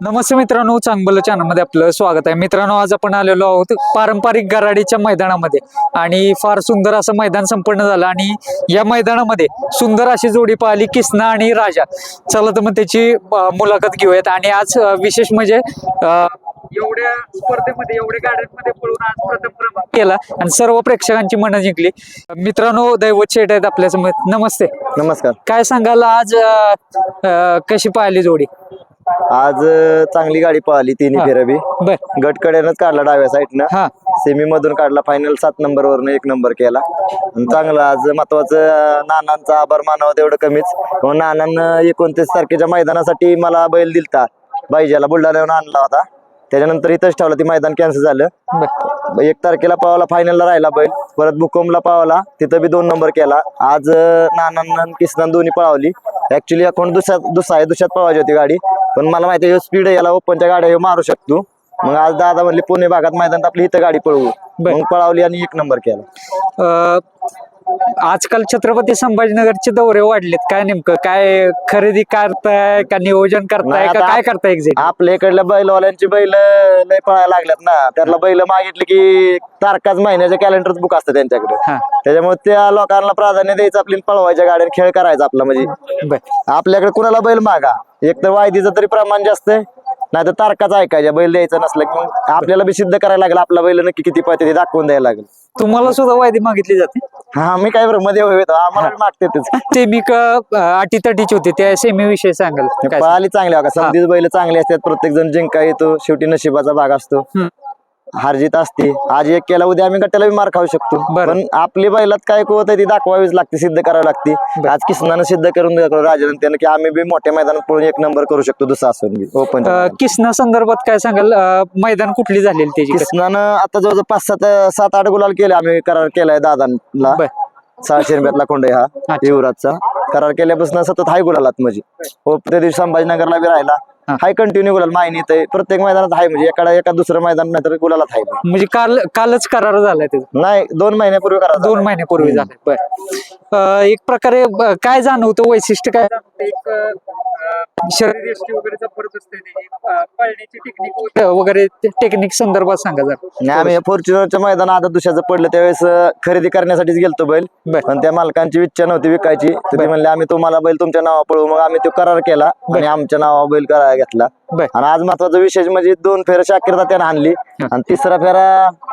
नमस्ते मित्रांनो चांगलं चॅनलमध्ये आपलं स्वागत आहे. मित्रांनो आज आपण आलेलो आहोत पारंपरिक गराडीच्या मैदानामध्ये. आणि फार सुंदर असं मैदान संपन्न झालं आणि या मैदानामध्ये सुंदर अशी जोडी पाहिली किसना आणि राजा. चला तर मग त्याची मुलाखत घेऊयात. आणि आज विशेष म्हणजे एवढ्या स्पर्धेमध्ये एवढ्या गाड्यांमध्ये पळून आज प्रथम क्रमांक केला आणि सर्व प्रेक्षकांची मनं जिंकली. मित्रांनो दैवत शेट आहेत आपल्यासमोर. नमस्ते. नमस्कार. काय सांगाल आज कशी पाहिली जोडी? आज चांगली गाडी पळाली तिन्ही हा. फेरबी. बर. गटकड्यानंच काढला डाव्या साईडनं हा. सेमी मधून काढला फायनल सात नंबर वरनं एक नंबर केला. आणि चांगलं आज महत्वाचं नानांचा आभार मानावं तेवढं कमीच. मग नानांनं एकोणतीस तारखेच्या मैदानासाठी मला बैल दिलता. बाईजाला बुलढाण्याहून आणला होता. त्याच्यानंतर इथंच ठेवला ती मैदान कॅन्सल झालं. बर. एक तारखेला पावाला फायनलला राहिला बैल. परत बुकोमला पावला तिथं बी दोन नंबर केला. आज अं, नानांना आणि किसनान दोन्ही पळावली. ऍक्च्युली अकाउंट दुसऱ्यात दुसरा आहे दुसऱ्यात पळवायची होती गाडी. पण मला माहिती आहे स्पीड याला ओपनच्या गाड्या ह्यो मारू शकतो. मग आज दादा म्हणले पुणे भागात मैदानात आपली इथं गाडी पळवू. मग पळावली आणि एक नंबर केला. आजकाल छत्रपती संभाजीनगरचे दौरे वाढलेत. काय नेमकं? काय खरेदी करताय? का नियोजन करताय? नाही, का आता काय करताय एक्झॅक्ट आपल्या इकडल्या बैलवाल्यांची बैल लय पळायला लागल्यात ना. त्याला बैल मागितले की तारखाच महिन्याच्या कॅलेंडर बुक असतं त्यांच्याकडे. हा. त्याच्यामुळे त्या लोकांना प्राधान्य द्यायचं आपली पळवायच्या गाड्या खेळ करायचा आपला म्हणजे. बर. आपल्याकडे कुणाला बैल मागा? एक तर वायदीचं तरी प्रमाण जास्त आहे. नाही तर तारखाच ऐकायच्या बैल द्यायचं नसलं की मग आपल्याला बी सिद्ध करायला लागेल आपला बैल नक्की किती पळते ते दाखवून द्यायला लागेल. तुम्हाला सुद्धा वायदी मागितली जाते? हा मी काय बरं मध्ये होतो आम्हाला बी मागते तेच. सेमी अटी तटीची होती त्या सेमी विषयी सांगाल काय? पळाली चांगली बघा संधीच बैल चांगले असतात प्रत्येक जण जिंका येतो शेवटी नशिबाचा भाग असतो. हम्म. हारजीत असते. आज एक केला उद्या आम्ही गट्ट्याला बी मार खाऊ शकतो. पण आपली बैलात काय कुवत आहे ती दाखवावीच लागते सिद्ध करावी लागते. आज किसनानं सिद्ध करून दाखवलं राजानं त्यानं की आम्ही बी मोठ्या मैदानात पळून एक नंबर करू शकतो दुसरा असून ओपन किसना संदर्भात काय सांगाल? मैदान कुठली झालेली त्याची? किसनानं आता जवळजवळ पाच सात सात आठ गुलाल केले आम्ही करार केलाय दादांना. सहाशे रुपयातला कोंड हा. युवराजचा. करार केल्यापासून सतत हाय गुलालात म्हणजे. हो त्या दिवशी संभाजीनगरला बी राहिला. हाय कंटिन्यू गुलाल माहिती येते प्रत्येक मैदानात हाय म्हणजे एका एका दुसरं मैदान नाही तर गुलालात हाय म्हणजे काल कालच करार झालाय त्याचा. नाही दोन महिन्यापूर्वी करा दोन महिन्यापूर्वी झालाय बर. एक प्रकारे काय जाणवतं वैशिष्ट्य काय जाणवतं? एक शरीर पळण्याची टेक्निक वगैरे टेक्निक संदर्भात सांगा जरा. नाही आम्ही फॉर्च्युनरच्या मैदान आता दुसऱ्याचं पडलं त्यावेळेस खरेदी करण्यासाठीच गेलतो बैल. बर. पण त्या मालकांची इच्छा नव्हती विकायची. तर ते म्हणले आम्ही तुम्हाला बैल तुमच्या नावा पळवू मग आम्ही तो करार केला आणि आमच्या नावा बैल करार घेतला. बर. आणि आज महत्त्वाचा विशेष म्हणजे दोन फेऱ्या शाकिरता त्यानं आणली आणि तिसरा फेरा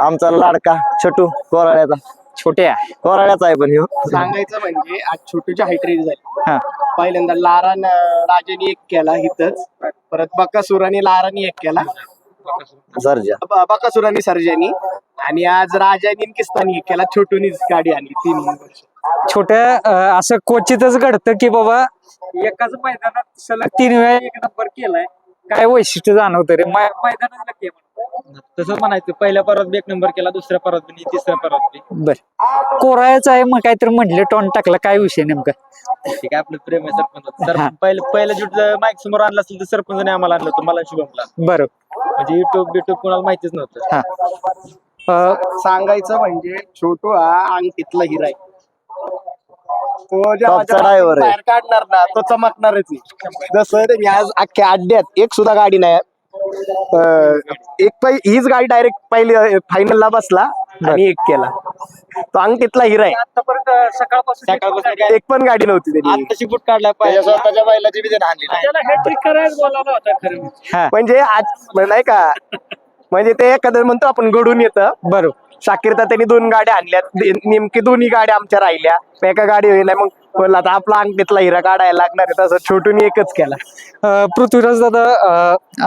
आमचा लाडका छोटू कोराड्याचा छोट्या? कोराड्याचा आहे पण ह्यो. सांगायचं म्हणजे आज छोटूची हाईट रेंज झाली. हा. पहिल्यांदा लारा न- राजाने एक केला इथंच परत बकासुराने लाराने एक केला. सर्जा. ब- बकासुराने सर्जानी. आणि आज राजाने किस्तानी एक केला. छोटूनीच गाडी आणली तीन वर्ष. छोट्या अ, असं क्वचितच घडतं की बाबा एकाच मैदानात सलग तीन वेळा एक नंबर केलाय. काय वैशिष्ट्य जाणवतं रे? मै- नक्की. तसं म्हणायचं पहिल्या परत बी एक नंबर केला दुसऱ्या परत बी आणि तिसऱ्या परत बी. बर. कोरायचं आहे मग काहीतरी म्हटले टॉन टाकला काय विषय नेमका? ते काय आपलं प्रेम आहे सरपंच. सर. पहिलं पहिलं जुट माईक समोर आणलं असेल तर सरपंचाने आम्हाला आणलं होतं मला आणि शुभमला बरं. म्हणजे युट्यूब बिट्यूब कोणाला माहितीच नव्हतं. हा. अ, सांगायचं म्हणजे छोटू हा अंगठीतला हिरा आहे तो driver आहे. बाहेर काढणार ना तो चमकणारच आहे जसं मी आज अख्ख्या अड्ड्यात एक सुद्धा गाडी नाही. अं, एक पै हीच गाडी डायरेक्ट पहिली फायनलला बसला आणि एक केला. तो अंगठीतला हिरा आहे. आतापर्यंत सकाळपासून एक पण गाडी नव्हती त्याची. आत्ताशी बुट काढला त्याच्या पाहिजे. स्वतःच्या बैलाची बी त्यानं आणली नाही. त्याला हॅट्रिक करायला बोलावला होता खरं हा. म्हणजे आज नाही का? म्हणजे ते एखादं म्हणतो आपण घडून येतं. बरं शाकीरता त्यांनी दोन गाड्या आणल्या नेमकी दोन्ही गाड्या आमच्या राहिल्या. एका गाडी होईना मग बोलला आता आपला अंगठीतला हिरा काढायला लागणार आहे तसं छोटून एकच केला. पृथ्वीराज दादा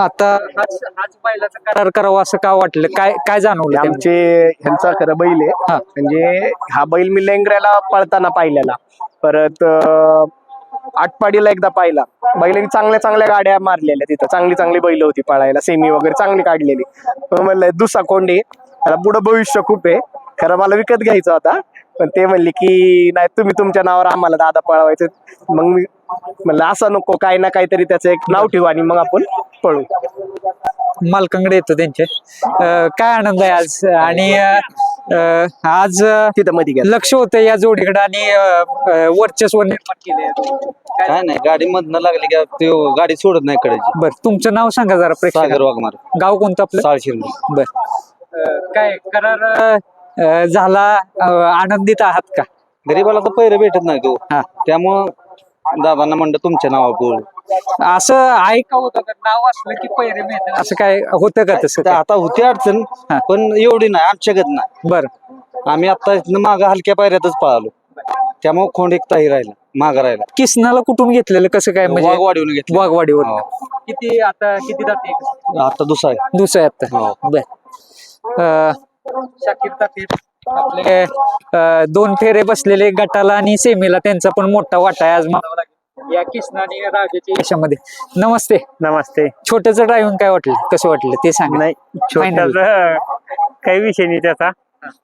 आता आज आज बैलाचा करार करावा असं का वाटलं? काय काय जाणवलं? आमचे ह्यांचा खरं बैल आहे. म्हणजे हा बैल मी लेंगऱ्याला पळताना पाहिलेला. परत आटपाडीला एकदा पाहिला. बैलांनी चांगल्या चांगल्या गाड्या मारलेल्या तिथं. चांगली चांगली बैल होती पळायला. सेमी वगैरे चांगली काढलेली. म्हणलं दुसरा कोंडे. त्याला पुढं भविष्य खूप आहे. खरं मला विकत घ्यायचं होता. पण ते म्हणले की नाही तुम्ही तुमच्या नावावर आम्हाला दादा पळवायचं. मग मी म्हणलं असं नको काही ना काहीतरी त्याचं एक नाव ठेवू आणि मग आपण पळू. मालकांकडे येतो त्यांचे. अ, काय आनंद आहे आज? आणि अ, आज तिथं मध्ये गेला. लक्ष होतं या जोडीकडे आणि अं, अं, वर्चस्व निर्माण केले काय नाही गाडी मधनं लागली की ते गाडी सोडत नाही कडेची. बर तुमचं नाव सांगा जरा सागर प्रेक्षक वाघमार. गाव कोणतं आपलं? साळशिरली बर. काय करार झाला आनंदित आहात का? गरीबाला तर पैरे भेटत नाही तो. हा. त्यामुळं दादांना म्हणलं तुमच्या नावा बोल असं आहे का होतं का? नाव असलं की पैरे मिळतात असं काय होतं का तसं आता होती अडचण हा. पण एवढी नाही आमच्यागत नाही. बर. आम्ही आता माग हलक्या पायऱ्यातच पळालो. त्यामुळे खोंड एक ताही राहिला माग राहिला. किसनाला कुठून घेतलेलं? कसं काय म्हणजे वाघ वाढवून घेतला वाघवाडीवर हो. किती आता किती जाते? आता दुसरा आहे. दुसरं आहे आता. हो. बर. आपले दोन फेरे बसलेले गटाला आणि सेमीला त्यांचा पण मोठा वाटा आहे आज. म्हणावं लागेल या किसन आणि राजाच्या यशामध्ये. नमस्ते. नमस्ते. छोट्याचं ड्रायव्हिंग काय वाटलं? कसं वाटलं? ते सांग. नाही. छोट्याच काही विषय नाही त्याचा.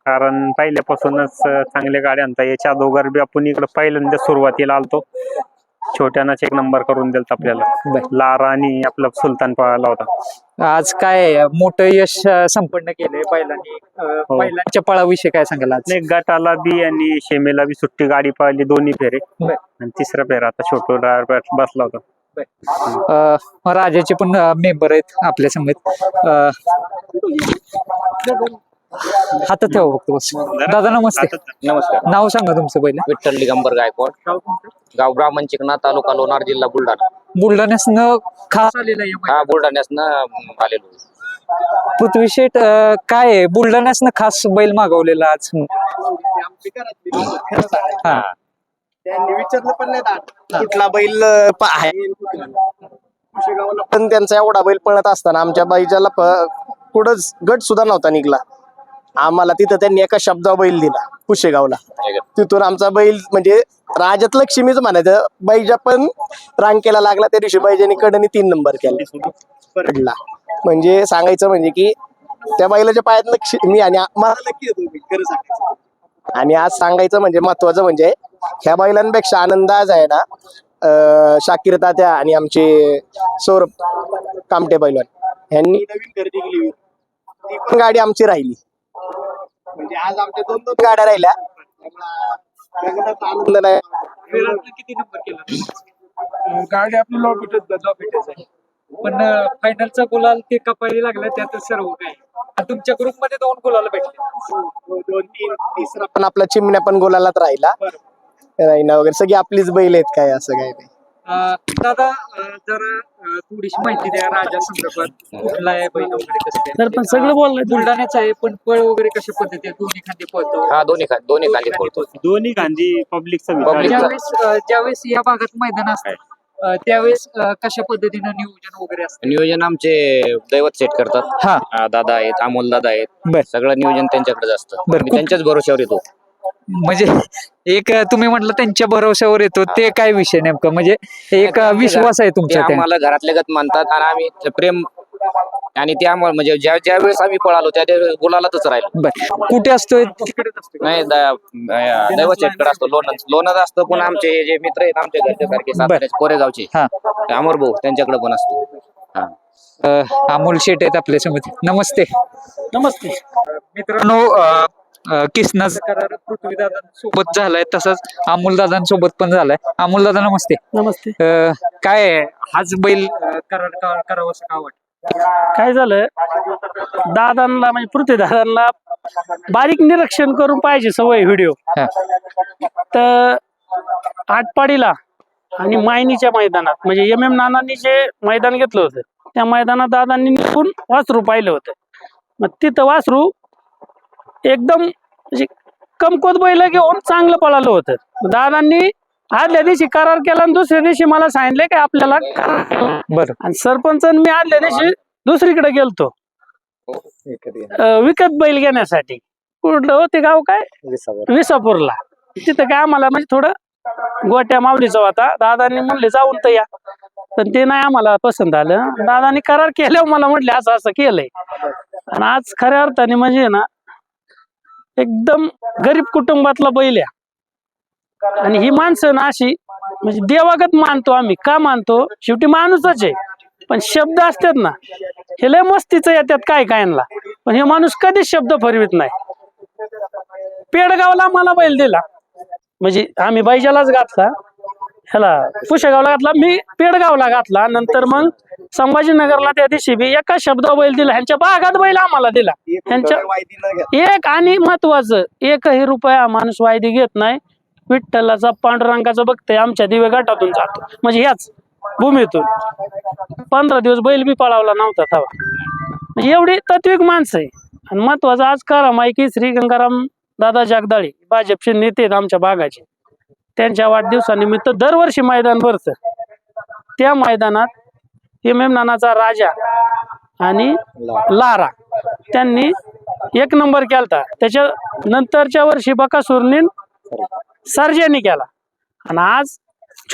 कारण पहिल्यापासूनच चांगल्या गाड्या आणता याच्या अगोदर बी आपण इकडे पहिल्यांदा सुरुवातीला आलतो. छोट्यानंच एक नंबर करून दिलता आपल्याला. बर. लारा आणि आपला सुलतान पळाला होता. आज काय मोठं यश अं, संपन्न केलंय बैलांनी. अं, हो. बैलांच्या पळाविषयी काय सांगाल आज? नाही गटाला बी आणि शेमेला बी सुट्टी गाडी पळाली दोन्ही फेरे. बर. आणि तिसरा फेरा आता छोटो ड्रायव्हर बसला होता. अं, राजाचे पण मेंबर आहेत आपल्या समेत अं, हातात ठेवा फक्त बस. दादा नमस्ते. नमस्कार. नाव सांगा तुमचं पहिलं. विठ्ठल दिगंबर गायकवाड. गाव ब्राह्मण चिकणा तालुका लोणार जिल्हा बुलढाणा. बुलढाण्यासनं खास आलेलं आहे. हा बुलढाण्यासनं आलेलो पृथ्वी शेठ अं, काय आहे? बुलढाण्यासनं खास बैल मागवलेला आज. हा. त्यांनी विचारलं पण नाही कुठला बैल अं, प- आहे? कुशेगावला. पण त्यांचा एवढा बैल पळत असताना आमच्या प- पुढंच गट सुद्धा नव्हता निघला. आम्हाला तिथं त्यांनी एका शब्दावर बैल दिला कुशेगावला. तिथून आमचा बैल म्हणजे राजात लक्ष्मीच म्हणायचं. बैजा पण रांकेला लागला त्या दिवशी बैजाने कडनी तीन नंबर केला. पडला. म्हणजे सांगायचं म्हणजे की त्या बैलाच्या पायात लक्ष्मी आणि मला सांगायचं. आणि आज सांगायचं म्हणजे महत्वाचं म्हणजे ह्या बैलांपेक्षा आनंद आज आहे ना शाकीर तात्या आणि आमचे सौरभ कामटे बैलवान. यांनी नवीन खरेदी केली. ती पण गाडी आमची राहिली. म्हणजे आज आमच्या दोन दोन गाड्या राहिल्या. त्यामुळं आनंद नाही किती नंबर केला? गाडी आपली लॉबीटच लॉबीटच आहे. पण फायनलचा गुलाल ते कपायला लागला त्यातच सर्व काय आणि तुमच्या ग्रुपमध्ये दोन गुलाल भेटले. दोन तीन तिसरा पण आपला चिमण्या पण गोलालाच राहिला. राहिना वगैरे. सगळी आपलीच बैल आहेत काय असं काय नाही. दादा जरा थोडीशी माहिती द्या राजा संदर्भात कुठला आहे बैल वगैरे कसं काय? तर पण सगळं बोललंय बुलढाण्याचा आहे पण पळ वगैरे कशा पद्धती आहे? दोन्ही खांदे पळतो. हा दोन्ही खा दोन्ही खाली पळतो. दोन्ही गांधी पब्लिकचा चा. ज्यावेळेस अं, ज्यावेळेस या भागात मैदान असतं अं, त्यावेळेस अं, कशा पद्धतीनं नियोजन वगैरे असतं? नियोजन आमचे दैवत सेट करतात. हा. दादा आहेत अमोल दादा बर. आहेत सगळं नियोजन त्यांच्याकडेच असतं. बर, मी खूप- त्यांच्याच भरोश्यावर येतो. म्हणजे एक तुम्ही म्हटलं त्यांच्या भरोश्यावर येतो ते काय विषय नेमकं? म्हणजे एक विश्वास आहे ते तुमच्या त्या आम्हाला घरातले गत मानतात आणि आम्ही ते प्रेम आणि ते आम्हाला म्हणजे ज्या ज्या वेळेस आम्ही पळालो त्या त्या गुलालातच राहिलो. बर. कुठे असतोय? तिकडेच असतोय. नाही द- दैवत सेटकडे असतो लोणंद लोणंद असतं पण आमचे हे जे मित्र आहेत आमच्या घरच्या सारखे साताऱ्याचे कोरेगावचे. हा. अमर भाऊ त्यांच्याकडे पण असतो. हा. अं, अमोल शेट आहेत आपल्यासमोर नमस्ते. नमस्ते. मित्रांनो अं, किसनाचा करार पृथ्वीदादांसोबत झालाय तसंच अमोल दादांसोबत पण झालाय. अमोल दादा नमस्ते. नमस्ते. अं, काय आहे? हाच बैल अं, करार का- करावं असं का वाटतं? काय झालं? दादांना म्हणजे पृथ्वी दादांना बारीक निरीक्षण करून पाहिजे सवय व्हिडिओ. हा. तर आटपाडीला आणि मायनीच्या मैदानात म्हणजे एम एम नानांनी जे मैदान घेतलं होतं त्या मैदानात दादांनी निघून वासरू पाहिलं होतं. मग तिथं वासरू एकदम म्हणजे कमकोत बैल घेऊन चांगलं पळालं होतं. दादांनी आदल्या दिवशी करार केला आणि दुसऱ्या दिवशी मला सांगितले की आपल्याला करार बरं. आणि सरपंच मी आदल्या दिवशी दुसरीकडे गेलतो. अं, विकत बैल घेण्यासाठी. कुठलं होते गाव काय? विसापूरला. तिथं काय आम्हाला म्हणजे थोडं गोट्या माऊलीचा होता. दादांनी म्हणले जाऊन तर या. पण ते नाही आम्हाला पसंत आलं. दादांनी करार केल्यावर मला म्हटले असं असं केलंय. आणि आज खऱ्या अर्थाने म्हणजे ना एकदम गरीब कुटुंबातला बैल आहे. आणि ही माणसं ना अशी म्हणजे देवागत मानतो आम्ही. का मानतो? शेवटी माणूसच आहे. पण शब्द असतात ना हे लय मस्तीचं येतात काय कायनला पण हे माणूस कधीच शब्द फरवित नाही. पेडगावला मला बैल दिला. म्हणजे आम्ही बैजालाच घातला. ह्याला पुशेगावला घातला. मी पेडगावला घातला. नंतर मग संभाजीनगरला त्या दिवशी बी एका शब्दावर बैल दिला. ह्यांच्या बागात बैल आम्हाला दिला. ह्यांच्या एक आणि महत्वाचं एकही रुपया माणूस वायदी घेत नाही. विठ्ठलाचा पांडुरंगाचा बघते आमच्या दिवे घाटातून जातो. म्हणजे ह्याच भूमीतून. पंधरा दिवस बैल बी पळावला नव्हता तेव्हा. म्हणजे एवढी तत्विक माणसं आहे. आणि महत्वाचं आज करा माहिती श्री गंगाराम दादा जगदाळे भाजपचे नेते आहेत आमच्या भागाचे त्यांच्या वाढदिवसानिमित्त दरवर्षी मैदान भरतं. त्या मैदानात नानाचा राजा आणि लारा त्यांनी एक नंबर केलता. त्याच्या नंतरच्या वर्षी बकासूरने सर्जानी केला. आणि आज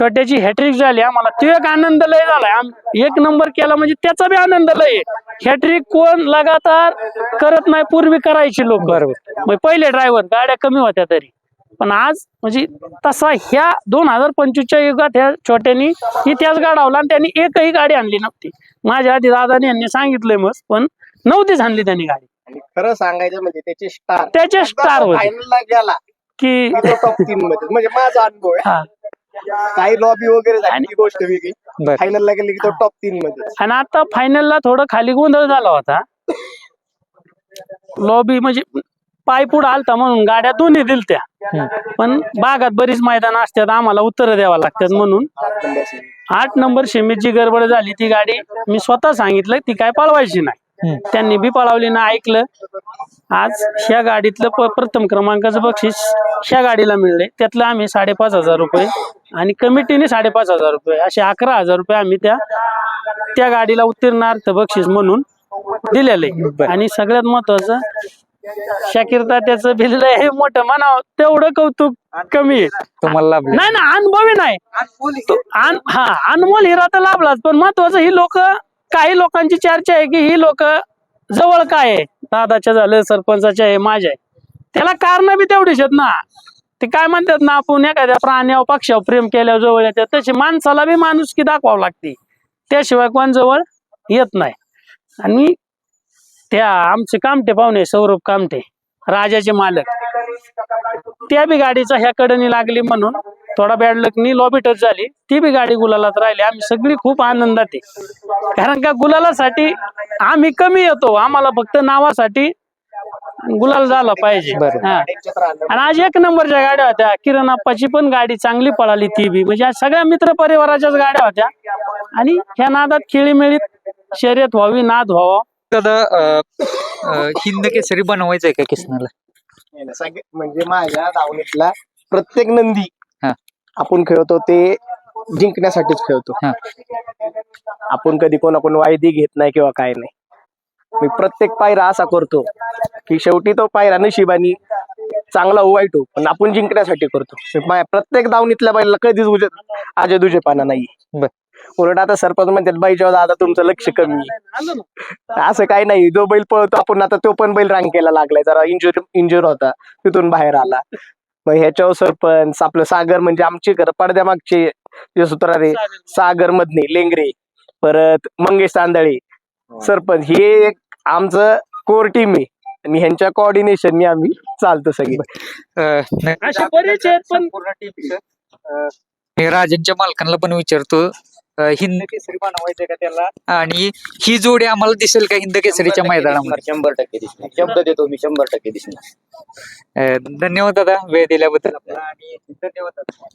छोट्याची हॅट्रिक झाली. आम्हाला तो एक आनंद लय झालाय. आम- एक नंबर केला म्हणजे त्याचा बी आनंद लय हॅट्रिक कोण लगातार करत नाही पूर्वी करायची लोक. बरोबर. पहिले ड्रायव्हर गाड्या कमी होत्या तरी. पण आज म्हणजे तसा ह्या दोन हजार पंचवीसच्या युगात ह्या छोट्यानी इतिहास घडवला आणि त्यांनी एकही गाडी आणली नव्हती. माझ्या आधी दादानी यांनी सांगितलंय मस्त पण नव्हतीच आणली त्यांनी गाडी. आणि खरं सांगायचं म्हणजे त्याचे स्टार त्याचे स्टार होते. फायनलला गेला की टॉप तीन मध्ये. म्हणजे माझा अनुभव आहे. हा. काही लॉबी वगैरे झाली ती गोष्ट वेगळी. बर. फायनलला गेले की तो टॉप तीन मध्ये आणि आता फायनलला थोडं खाली गोंधळ झाला होता. लॉबी म्हणजे पाय पुढे आलता म्हणून गाड्या दोन्ही दिलत्या. पण बागात बरीच मैदान असतात आम्हाला उत्तर द्यावं लागतात म्हणून. आठ नंबर शेमीत जी गडबड झाली ती गाडी मी स्वतः सांगितलं ती काय पळवायची नाही. त्यांनी बी पळवली ना ऐकलं. आज ह्या गाडीतलं प्रथम क्रमांकाचं बक्षीस ह्या गाडीला मिळले त्यातलं आम्ही साडेपाच हजार रुपये आणि कमिटीने साडेपाच हजार रुपये असे अकरा हजार रुपये आम्ही त्या त्या गाडीला उत्तीर्णार्थ बक्षीस म्हणून दिलेले आणि सगळ्यात महत्वाचं शाकीर त्याचं बिल हे मोठं म्हणावं. तेवढं कौतुक कमी आहे. तुम्हाला नाही ना अनुभवी नाही. तो- अन- हा अनमोल हिरा तर लाभलाच पण महत्वाचं ही लोक काही लोकांची चर्चा आहे की ही लोक जवळ काय आहे? दादाच्या झालं सरपंचाच्या आहे माझ्या आहे. त्याला कारण बी तेवढीच आहेत ना. ते काय म्हणतात ना आपण एखाद्या प्राण्यावर पक्षावर प्रेम केल्यावर जवळ येतात तशी माणसाला बी माणुसकी दाखवावं लागते. त्याशिवाय कोण जवळ येत नाही. आणि त्या आमचे कामटे पाहुणे सौरभ कामटे राजाचे मालक. त्या बी गाडीचा ह्या कडनी लागली म्हणून थोडा बॅड लकनी लॉबी टच झाली. ती बी गाडी गुलालात राहिली. आम्ही सगळी खूप आनंदात आहे. कारण का गुलालासाठी आम्ही कमी येतो. आम्हाला फक्त नावासाठी गुलाल झाला पाहिजे. आणि आज एक नंबरच्या गाड्या होत्या. किरण अप्पाची पण गाडी चांगली पळाली ती बी. म्हणजे सगळ्या मित्र परिवाराच्याच गाड्या होत्या. आणि ह्या नादात खेळीमेळीत शर्यत व्हावी नाद व्हावा. दादा हिंद केसरी बनवायचंय का किसनाला म्हणजे माझ्या दावणीतला प्रत्येक नंदी. आपण खेळतो ते जिंकण्यासाठीच खेळतो. आपण कधी कोणाकडून वायदी घेत नाही किंवा काय नाही मी प्रत्येक पायरा असा करतो की शेवटी तो पायरा नशिबानी चांगला वाईट हो पण आपण जिंकण्यासाठी करतो प्रत्येक दावणीतल्या बैलाला कधीच उजे आजे दुजेपाना नाही बर. उलट आता सरपंच म्हणतात बाईच्या दादा तुमचं लक्ष कमी आहे. असं काही नाही. जो बैल पळतो आपण आता तो पण बैल रांगेला लागलाय. जरा इंजुर इंजुर होता. तिथून बाहेर आला. मग ह्याच्यावर सरपंच आपलं सागर म्हणजे आमचे घर पडद्यामागचे जे सुत्रारे सागर. मधने लेंगरे. परत मंगेश तांदळे. सरपंच हे एक आमचं कोर टीम आहे. आणि ह्यांच्या कोऑर्डिनेशनने आम्ही चालतो सगळे. असे बरेच आहेत पण मी राजांच्या मालकांना पण विचारतो. हिंद केसरी बनवायचंय का त्याला? आणि ही जोडी आम्हाला दिसेल का हिंद केसरीच्या मैदानामध्ये? शंभर टक्के दिसणार. शब्द देतो मी शंभर टक्के दिसणार. अं, धन्यवाद दादा वेळ दिल्याबद्दल आणि धन्यवाद दादा.